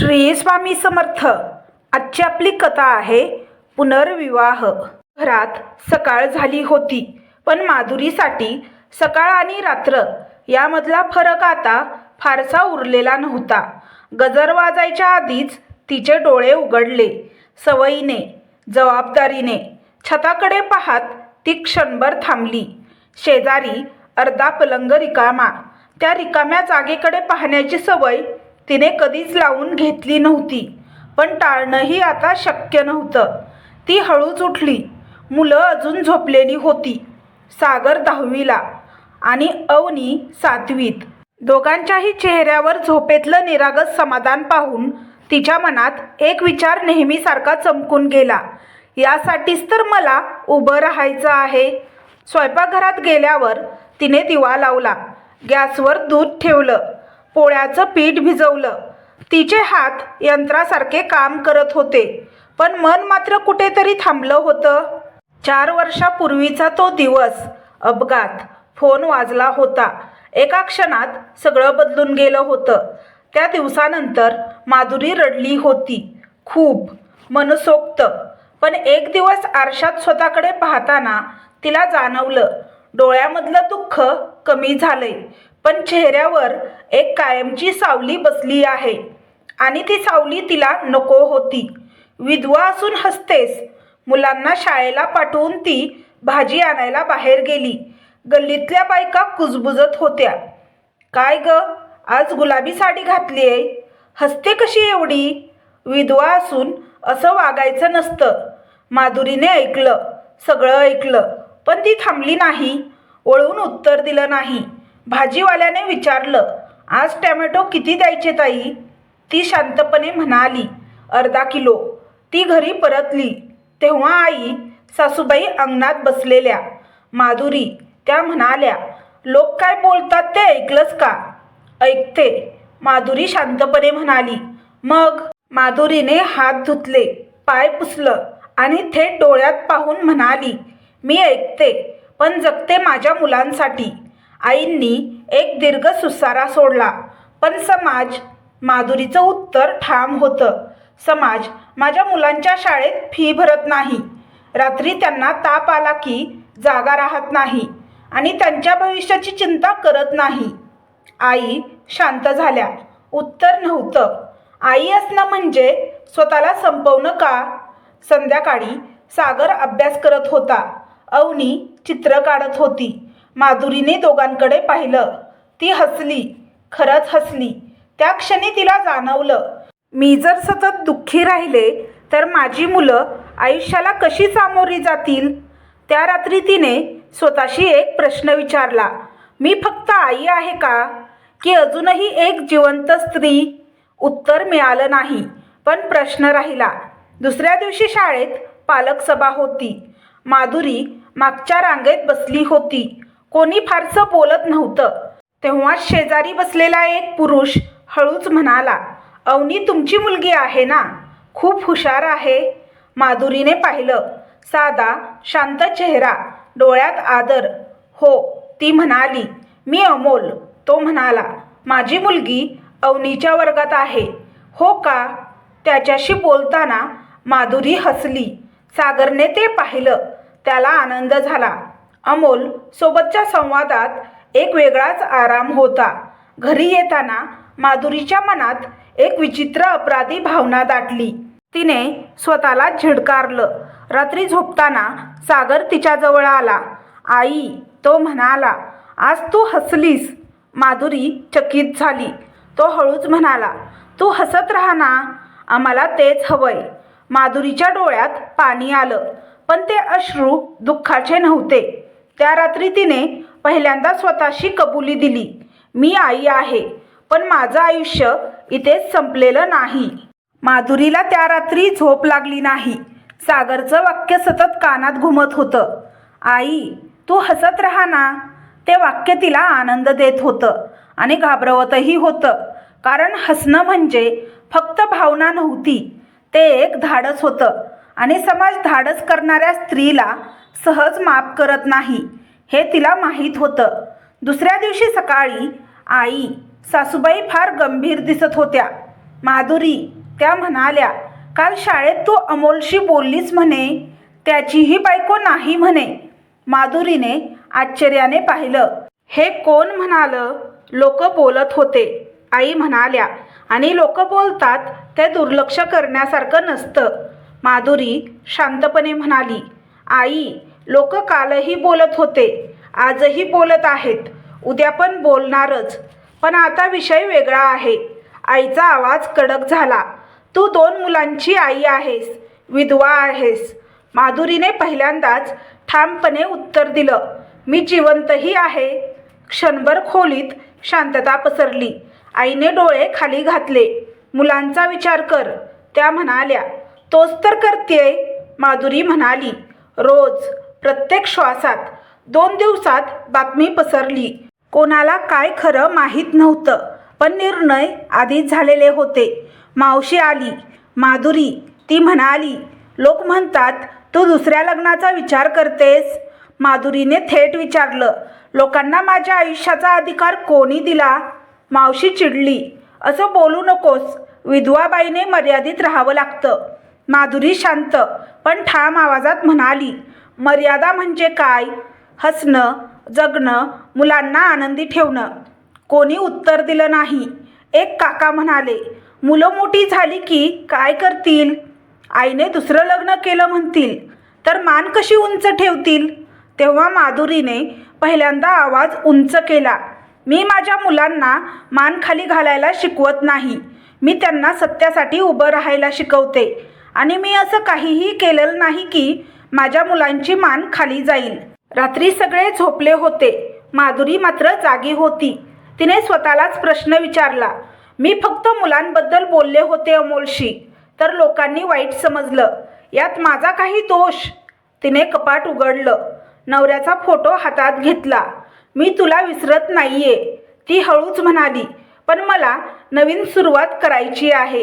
श्री स्वामी समर्थ. आजची आपली कथा आहे पुनर्विवाह. घरात सकाळ झाली होती पण माधुरीसाठी सकाळ आणि रात्र यामधला फरक आता फारसा उरलेला नव्हता. गजर वाजायच्या आधीच तिचे डोळे उघडले सवयीने जबाबदारीने. छताकडे पाहत ती क्षणभर थांबली. शेजारी अर्धा पलंग रिकामा. त्या रिकाम्या जागेकडे पाहण्याची सवय तिने कधीच लावून घेतली नव्हती. पण टाळणंही आता शक्य नव्हतं. ती हळूच उठली. मुलं अजून झोपलेली होती. सागर दहावीला आणि अवनी सातवीत. दोघांच्याही चेहऱ्यावर झोपेतलं निरागस समाधान पाहून तिच्या मनात एक विचार नेहमीसारखा चमकून गेला. यासाठीच तर मला उभं राहायचं आहे. स्वयंपाकघरात गेल्यावर तिने दिवा लावला. गॅसवर दूध ठेवलं. पोळ्याचं पीठ भिजवलं. तिचे हात यंत्रासारखे काम करत होते पण मन मात्र कुठेतरी थांबलं होतं. चार वर्षापूर्वीचा तो दिवस अपघात. फोन वाजला होता. एका क्षणात सगळं बदलून गेलं होतं. त्या दिवसानंतर माधुरी रडली होती. खूप मनसोक्त. पण एक दिवस आरशात स्वतःकडे पाहताना तिला जाणवलं डोळ्यामधलं दुःख कमी झालंय. पण चेहऱ्यावर एक कायमची सावली बसली आहे. आणि ती सावली तिला नको होती. विधवा असून हसतेस मुलांना शाळेला पाठवून ती भाजी आणायला बाहेर गेली. गल्लीतल्या बायका कुजबुजत होत्या. काय ग? आज गुलाबी साडी घातली आहे. हसते कशी एवढी? विधवा असून असं वागायचं नसतं. माधुरीने ऐकलं. सगळं ऐकलं. पण ती थांबली नाही. वळून उत्तर दिलं नाही. भाजीवाल्याने विचारलं आज टॅमॅटो किती द्यायचे ताई? ती शांतपणे म्हणाली अर्धा किलो. ती घरी परतली. तेव्हा आई सासूबाई अंगणात बसलेल्या माधुरी त्या म्हणाल्या लोक काय बोलतात ते ऐकलंच का? ऐकते माधुरी शांतपणे म्हणाली. मग माधुरीने हात धुतले पाय पुसलं आणि थेट डोळ्यात पाहून म्हणाली मी ऐकते पण जगते माझ्या मुलांसाठी. आईंनी एक दीर्घ सुसारा सोडला. पण समाज माधुरीचं उत्तर ठाम होतं. समाज माझ्या मुलांच्या शाळेत फी भरत नाही. रात्री त्यांना ताप आला की जागा राहत नाही आणि त्यांच्या भविष्याची चिंता करत नाही. आई शांत झाल्या. उत्तर नव्हतं. आई असणं म्हणजे स्वतःला संपवणं का? संध्याकाळी सागर अभ्यास करत होता. अवनी चित्र काढत होती. माधुरीने दोघांकडे पाहिलं. ती हसली खरंच हसली. त्या क्षणी तिला जाणवलं मी जर सतत दुःखी राहिले तर माझी मुलं आयुष्याला कशी सामोरी जातील? त्या रात्री तिने स्वतःशी एक प्रश्न विचारला मी फक्त आई आहे का? की अजूनही एक जिवंत स्त्री? उत्तर मिळालं नाही पण प्रश्न राहिला. दुसऱ्या दिवशी शाळेत पालक सभा होती. माधुरी मागच्या रांगेत बसली होती. कोणी फारसं बोलत नव्हतं. तेव्हा शेजारी बसलेला एक पुरुष हळूच म्हणाला अवनी तुमची मुलगी आहे ना? खूप हुशार आहे. माधुरीने पाहिलं साधा शांत चेहरा डोळ्यात आदर. हो ती म्हणाली. मी अमोल तो म्हणाला. माझी मुलगी अवनीच्या वर्गात आहे. हो का? त्याच्याशी बोलताना माधुरी हसली. सागरने ते पाहिलं. त्याला आनंद झाला. अमोल सोबतच्या संवादात एक वेगळाच आराम होता. घरी येताना माधुरीच्या मनात एक विचित्र अपराधी भावना दाटली. तिने स्वतःला झिडकारलं. रात्री झोपताना सागर तिच्याजवळ आला. आई तो म्हणाला आज तू हसलीस. माधुरी चकित झाली. तो हळूच म्हणाला तू हसत राहा ना आम्हाला तेच हवंय. माधुरीच्या डोळ्यात पाणी आलं पण ते अश्रू दुःखाचे नव्हते. त्या रात्री तिने पहिल्यांदा स्वतःशी कबुली दिली. मी आई आहे पण माझं आयुष्य इथेच संपलेलं नाही. माधुरीला त्या रात्री झोप लागली नाही. सागरचं वाक्य सतत कानात घुमत होतं. आई तू हसत राहा ना. ते वाक्य तिला आनंद देत होतं आणि घाबरवतही होतं. कारण हसणं म्हणजे फक्त भावना नव्हती ते एक धाडस होतं. आणि समाज धाडस करणाऱ्या स्त्रीला सहज माफ करत नाही हे तिला माहीत होतं. दुसऱ्या दिवशी सकाळी आई सासूबाई फार गंभीर दिसत होत्या. माधुरी त्या म्हणाल्या काल शाळेत तू अमोलशी बोललीस म्हणे त्याचीही बायको नाही म्हणे. माधुरीने आश्चर्याने पाहिलं. हे कोण म्हणालं? लोक बोलत होते. आई म्हणाल्या आणि लोक बोलतात ते दुर्लक्ष करण्यासारखं नसतं. माधुरी शांतपणे म्हणाली आई लोक कालही बोलत होते आजही बोलत आहेत उद्या पण बोलणारच. पण आता विषय वेगळा आहे. आईचा आवाज कडक झाला. तू दोन मुलांची आई आहेस विधवा आहेस. माधुरीने पहिल्यांदाच ठामपणे उत्तर दिलं मी जिवंतही आहे. क्षणभर खोलीत शांतता पसरली. आईने डोळे खाली घातले. मुलांचा विचार कर त्या म्हणाल्या. तोच तर करतेय माधुरी म्हणाली. रोज प्रत्येक श्वासात दोन दिवसात बातमी पसरली. कोणाला काय खरं माहीत नव्हतं पण निर्णय आधीच झालेले होते. मावशी आली. माधुरी ती म्हणाली लोक म्हणतात तू दुसऱ्या लग्नाचा विचार करतेस. माधुरीने थेट विचारलं लोकांना माझ्या आयुष्याचा अधिकार कोणी दिला? मावशी चिडली असं बोलू नकोस. विधवाबाईने मर्यादित राहावं लागतं. माधुरी शांत पण ठाम आवाजात म्हणाली मर्यादा म्हणजे काय? हसणं जगणं मुलांना आनंदी ठेवणं. कोणी उत्तर दिलं नाही. एक काका म्हणाले मुलं मोठी झाली की काय करतील? आईने दुसरं लग्न केलं म्हणतील तर मान कशी उंच ठेवतील? तेव्हा माधुरीने पहिल्यांदा आवाज उंच केला मी माझ्या मुलांना मान खाली घालायला शिकवत नाही. मी त्यांना सत्यासाठी उभं राहायला शिकवते. आणि मी असं काहीही केलेलं नाही की माझ्या मुलांची मान खाली जाईल. रात्री सगळे झोपले होते. माधुरी मात्र जागी होती. तिने स्वतःलाच प्रश्न विचारला. मी फक्त मुलांबद्दल बोलले होते अमोलशी. तर लोकांनी वाईट समजलं. यात माझा काही दोष. तिने कपाट उघडलं. नवऱ्याचा फोटो हातात घेतला. मी तुला विसरत नाहीये. ती हळूच म्हणाली पण मला नवीन सुरुवात करायची आहे.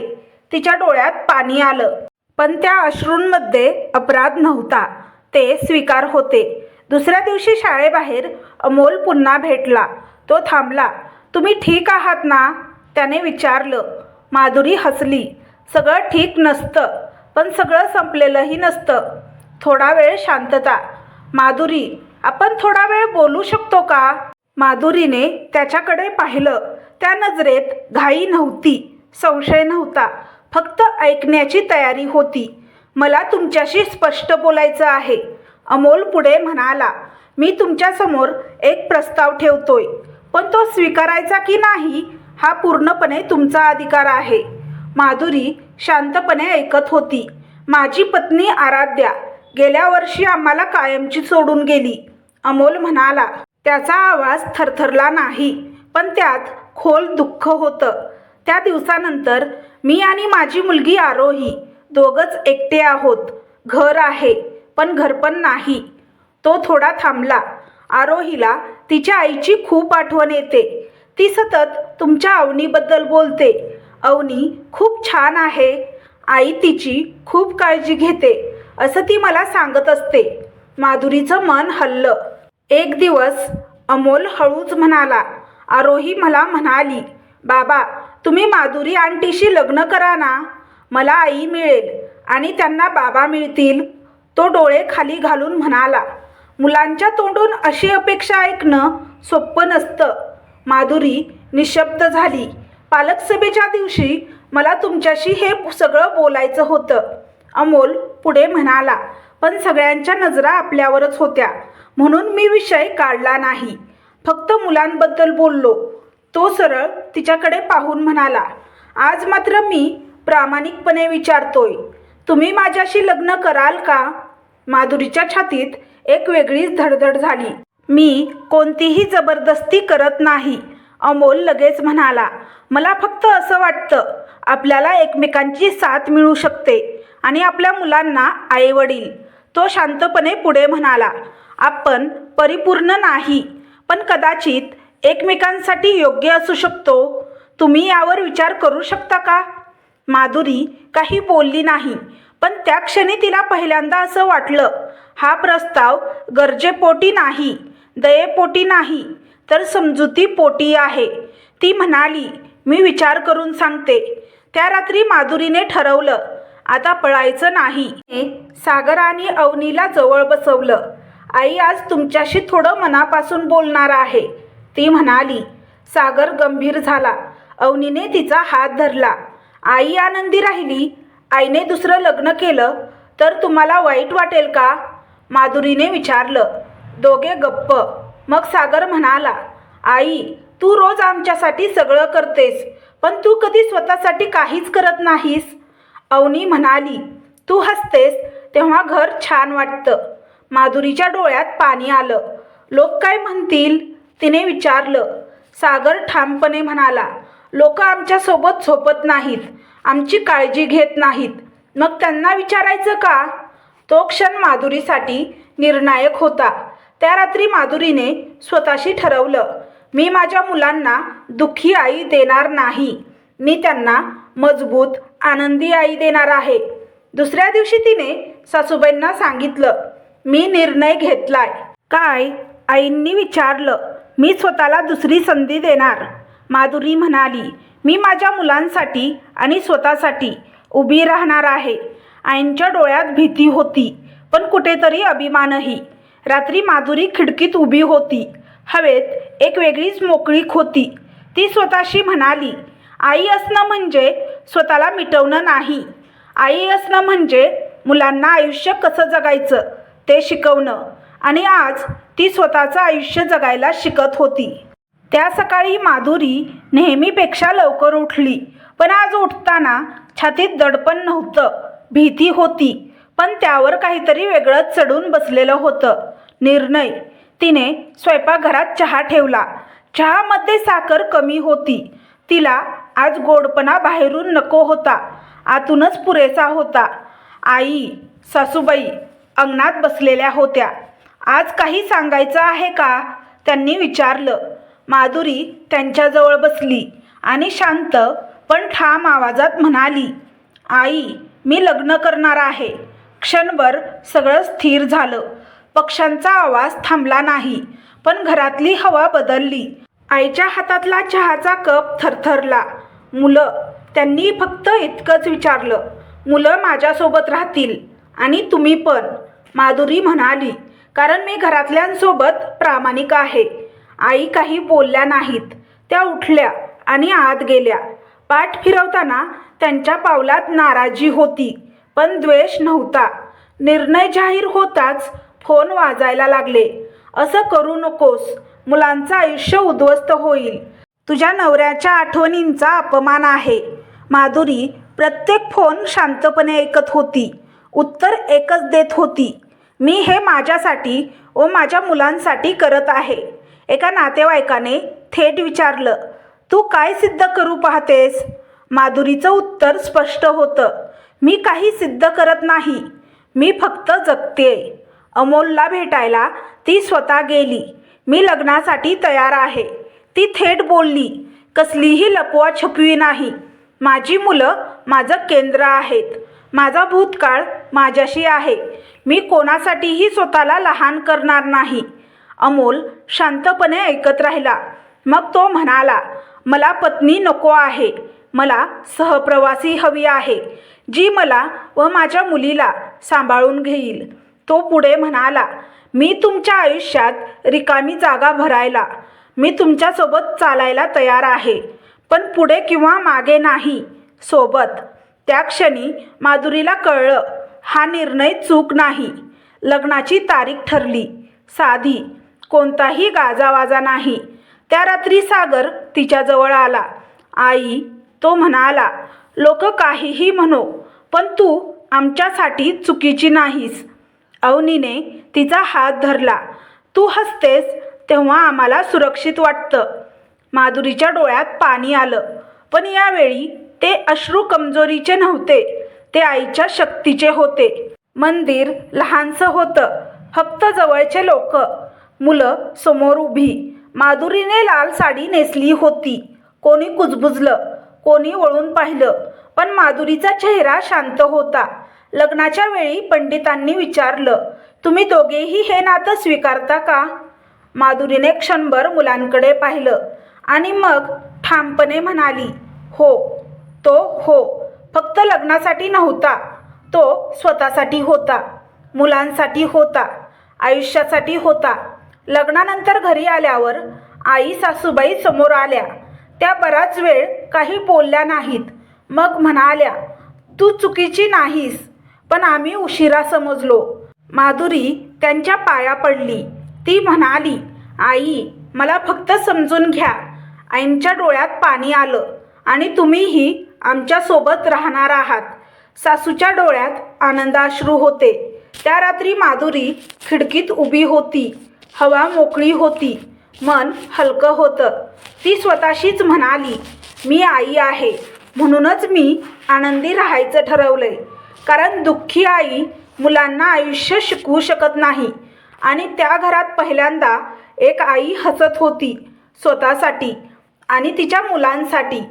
तिच्या डोळ्यात पाणी आलं. पण त्या अश्रूंमध्ये अपराध नव्हता. ते स्वीकार होते. दुसऱ्या दिवशी शाळेबाहेर अमोल पुन्हा भेटला. तो थांबला. तुम्ही ठीक आहात ना? त्याने विचारलं. माधुरी हसली. सगळं ठीक नसतं. पण सगळं संपलेलंही नसतं. थोडा वेळ शांतता. माधुरी आपण थोडा वेळ बोलू शकतो का? माधुरीने त्याच्याकडे पाहिलं. त्या नजरेत घाई नव्हती. संशय नव्हता. फक्त ऐकण्याची तयारी होती. मला तुमच्याशी स्पष्ट बोलायचं आहे. अमोल पुढे म्हणाला मी तुमच्यासमोर एक प्रस्ताव ठेवतोय पण तो स्वीकारायचा की नाही हा पूर्णपणे तुमचा अधिकार आहे. माधुरी शांतपणे ऐकत होती माझी पत्नी आराध्या गेल्या वर्षी आम्हाला कायमची सोडून गेली. अमोल म्हणाला त्याचा आवाज थरथरला नाही पण त्यात खोल दुःख होतं. त्या दिवसानंतर मी आणि माझी मुलगी आरोही दोघंच एकटे आहोत. घर आहे पण घरपण नाही. तो थोडा थांबला. आरोहीला तिच्या आईची खूप आठवण येते. ती सतत तुमच्या अवनीबद्दल बोलते. अवनी खूप छान आहे. आई तिची खूप काळजी घेते असं ती मला सांगत असते. माधुरीचं मन हल्लं. एक दिवस अमोल हळूच म्हणाला. आरोही मला म्हणाली बाबा तुम्ही माधुरी आंटीशी लग्न करा ना. मला आई मिळेल आणि त्यांना बाबा मिळतील. तो डोळे खाली घालून म्हणाला मुलांच्या तोंडून अशी अपेक्षा ऐकणं सोपं नसतं. माधुरी निशब्द झाली पालक सभेच्या दिवशी मला तुमच्याशी हे सगळं बोलायचं होतं. अमोल पुढे म्हणाला पण सगळ्यांच्या नजरा आपल्यावरच होत्या म्हणून मी विषय काढला नाही. फक्त मुलांबद्दल बोललो. तो सरळ तिच्याकडे पाहून म्हणाला आज मात्र मी प्रामाणिकपणे विचारतोय. तुम्ही माझ्याशी लग्न कराल का? माधुरीच्या छातीत एक वेगळीच धडधड झाली. मी कोणतीही जबरदस्ती करत नाही अमोल लगेच म्हणाला. मला फक्त असं वाटतं आपल्याला एकमेकांची साथ मिळू शकते आणि आपल्या मुलांना आईवडील. तो शांतपणे पुढे म्हणाला आपण परिपूर्ण नाही पण कदाचित एकमेकांसाठी योग्य असू शकतो. तुम्ही यावर विचार करू शकता का? माधुरी काही बोलली नाही पण त्या क्षणी तिला पहिल्यांदा असं वाटलं हा प्रस्ताव गरजेपोटी नाही दयेपोटी नाही तर समजुतीपोटी आहे. ती म्हणाली मी विचार करून सांगते. त्या रात्री माधुरीने ठरवलं आता पळायचं नाही. सागर आणि अवनीला जवळ बसवलं आई आज तुमच्याशी थोडं मनापासून बोलणार आहे ती म्हणाली सागर गंभीर झाला. अवनीने तिचा हात धरला. आई आनंदी राहिली. आईने दुसरं लग्न केलं. तर तुम्हाला वाईट वाटेल का? माधुरीने विचारलं. दोघे गप्प. मग सागर म्हणाला आई तू रोज आमच्यासाठी सगळं करतेस पण तू कधी स्वतःसाठी काहीच करत नाहीस. अवनी म्हणाली तू हसतेस तेव्हा घर छान वाटतं. माधुरीच्या डोळ्यात पाणी आलं. लोक काय म्हणतील? तिने विचारलं सागर ठामपणे म्हणाला लोक आमच्यासोबत झोपत नाहीत आमची काळजी घेत नाहीत. मग त्यांना विचारायचं का? तो क्षण माधुरीसाठी निर्णायक होता. त्या रात्री माधुरीने स्वतःशी ठरवलं मी माझ्या मुलांना दुःखी आई देणार नाही. मी त्यांना मजबूत आनंदी आई देणार आहे. दुसऱ्या दिवशी तिने सासूबाईंना सांगितलं मी निर्णय घेतलाय. काय? आईंनी विचारलं. मी स्वतःला दुसरी संधी देणार. माधुरी म्हणाली मी माझ्या मुलांसाठी आणि स्वतःसाठी उभी राहणार आहे. आईंच्या डोळ्यात भीती होती पण कुठेतरी अभिमानही. रात्री माधुरी खिडकीत उभी होती. हवेत एक वेगळीच मोकळीक होती ती स्वतःशी म्हणाली आई असणं म्हणजे स्वतःला मिटवणं नाही. आई असणं म्हणजे मुलांना आयुष्य कसं जगायचं ते शिकवणं. आणि आज ती स्वतःचं आयुष्य जगायला शिकत होती. त्या सकाळी माधुरी नेहमीपेक्षा लवकर उठली पण आज उठताना छातीत दडपण नव्हतं भीती होती पण त्यावर काहीतरी वेगळंच चढून बसलेलं होतं. निर्णय तिने स्वयंपाकघरात चहा ठेवला. चहामध्ये साखर कमी होती. तिला आज गोडपणा बाहेरून नको होता आतूनच पुरेसा होता. आई सासूबाई अंगणात बसलेल्या होत्या. आज काही सांगायचं आहे का? त्यांनी विचारलं. माधुरी त्यांच्याजवळ बसली आणि शांत पण ठाम आवाजात म्हणाली आई मी लग्न करणार आहे. क्षणभर सगळं स्थिर झालं. पक्ष्यांचा आवाज थांबला नाही पण घरातली हवा बदलली. आईच्या हातातला चहाचा कप थरथरला. मुलं त्यांनी फक्त इतकंच विचारलं मुलं माझ्यासोबत राहतील आणि तुम्ही पण. माधुरी म्हणाली कारण मी घरातल्यांसोबत प्रामाणिक आहे. आई काही बोलल्या नाहीत. त्या उठल्या आणि आत गेल्या. पाठ फिरवताना त्यांच्या पावलात नाराजी होती पण द्वेष नव्हता. निर्णय जाहीर होताच फोन वाजायला लागले. असं करू नकोस. मुलांचं आयुष्य उद्ध्वस्त होईल. तुझ्या नवऱ्याच्या आठवणींचा अपमान आहे. माधुरी प्रत्येक फोन शांतपणे ऐकत होती. उत्तर एकच देत होती. मी हे माझ्यासाठी व माझ्या मुलांसाठी करत आहे. एका नातेवाईकाने थेट विचारलं तू काय सिद्ध करू पाहतेस? माधुरीचं उत्तर स्पष्ट होतं मी काही सिद्ध करत नाही. मी फक्त जगते. अमोलला भेटायला ती स्वतः गेली. मी लग्नासाठी तयार आहे. ती थेट बोलली कसलीही लपवा छपवी नाही. माझी मुलं माझं केंद्र आहेत. माझा भूतकाळ माझ्याशी आहे. मी कोणासाठीही स्वतःला लहान करणार नाही. अमोल शांतपणे ऐकत राहिला. मग तो म्हणाला मला पत्नी नको आहे. मला सहप्रवासी हवी आहे. जी मला व माझ्या मुलीला सांभाळून घेईल. तो पुढे म्हणाला मी तुमच्या आयुष्यात रिकामी जागा भरायला मी तुमच्यासोबत चालायला तयार आहे. पण पुढे किंवा मागे नाही सोबत. त्या क्षणी माधुरीला कळलं हा निर्णय चूक नाही. लग्नाची तारीख ठरली. साधी कोणताही गाजावाजा नाही. त्या रात्री सागर तिच्याजवळ आला. आई तो म्हणाला लोक काहीही म्हणो पण तू आमच्यासाठी चुकीची नाहीस. अवनीने तिचा हात धरला. तू हसतेस तेव्हा आम्हाला सुरक्षित वाटतं. माधुरीच्या डोळ्यात पाणी आलं. पण यावेळी ते अश्रू कमजोरीचे नव्हते. ते आईच्या शक्तीचे होते. मंदिर लहानसं होतं. फक्त जवळचे लोक. मुलं समोर उभी. माधुरीने लाल साडी नेसली होती. कोणी कुजबुजलं कोणी वळून पाहिलं पण माधुरीचा चेहरा शांत होता. लग्नाच्या वेळी पंडितांनी विचारलं तुम्ही दोघेही हे नातं स्वीकारता का? माधुरीने क्षणभर मुलांकडे पाहिलं आणि मग ठामपणे म्हणाली हो. तो हो. फक्त लग्नासाठी नव्हता. तो स्वतःसाठी होता मुलांसाठी होता आयुष्यासाठी होता. लग्नानंतर घरी आल्यावर आई सासूबाई समोर आल्या. त्या बराच वेळ काही बोलल्या नाहीत. मग म्हणाल्या तू चुकीची नाहीस पण आम्ही उशिरा समजलो. माधुरी त्यांच्या पाया पडली. ती म्हणाली आई मला फक्त समजून घ्या. आईंच्या डोळ्यात पाणी आलं आणि तुम्हीही आमच्यासोबत राहणार आहात. सासूच्या डोळ्यात आनंदाश्रू होते. त्या रात्री माधुरी खिडकीत उभी होती. हवा मोकळी होती. मन हलकं होतं. ती स्वतःशीच म्हणाली मी आई आहे. म्हणूनच मी आनंदी राहायचं ठरवलंय. कारण दुःखी आई मुलांना आयुष्य शिकवू शकत नाही. आणि त्या घरात पहिल्यांदा एक आई हसत होती स्वतःसाठी आणि तिच्या मुलांसाठी.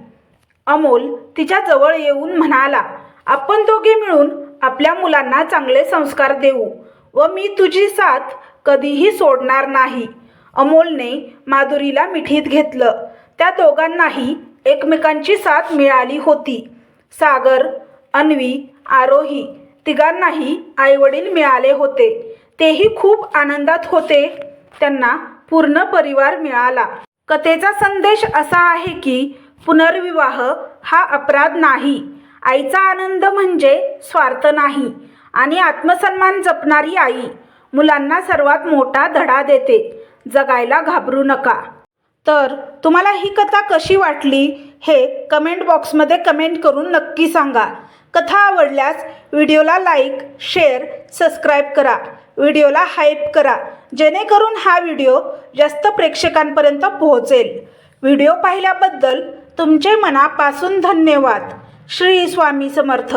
अमोल तिच्या जवळ येऊन म्हणाला आपण दोघे मिळून आपल्या मुलांना चांगले संस्कार देऊ व मी तुझी साथ कधीही सोडणार नाही. अमोलने माधुरीला मिठीत घेतलं. त्या दोघांनाही एकमेकांची साथ मिळाली होती. सागर अन्वी आरोही तिघांनाही आईवडील मिळाले होते. तेही खूप आनंदात होते. त्यांना पूर्ण परिवार मिळाला. कथेचा संदेश असा आहे की पुनर्विवाह हा अपराध नाही. आईचा आनंद म्हणजे स्वार्थ नाही. आणि आत्मसन्मान जपणारी आई मुलांना सर्वात मोठा धडा देते. जगायला घाबरू नका. तर तुम्हाला ही कथा कशी वाटली हे कमेंट बॉक्समध्ये कमेंट करून नक्की सांगा. कथा आवडल्यास व्हिडिओला लाईक शेअर सबस्क्राईब करा. व्हिडिओला हाईप करा जेणेकरून हा व्हिडिओ जास्त प्रेक्षकांपर्यंत पोहोचेल. व्हिडिओ पाहिल्याबद्दल तुमचे मनापासून धन्यवाद. श्री स्वामी समर्थ.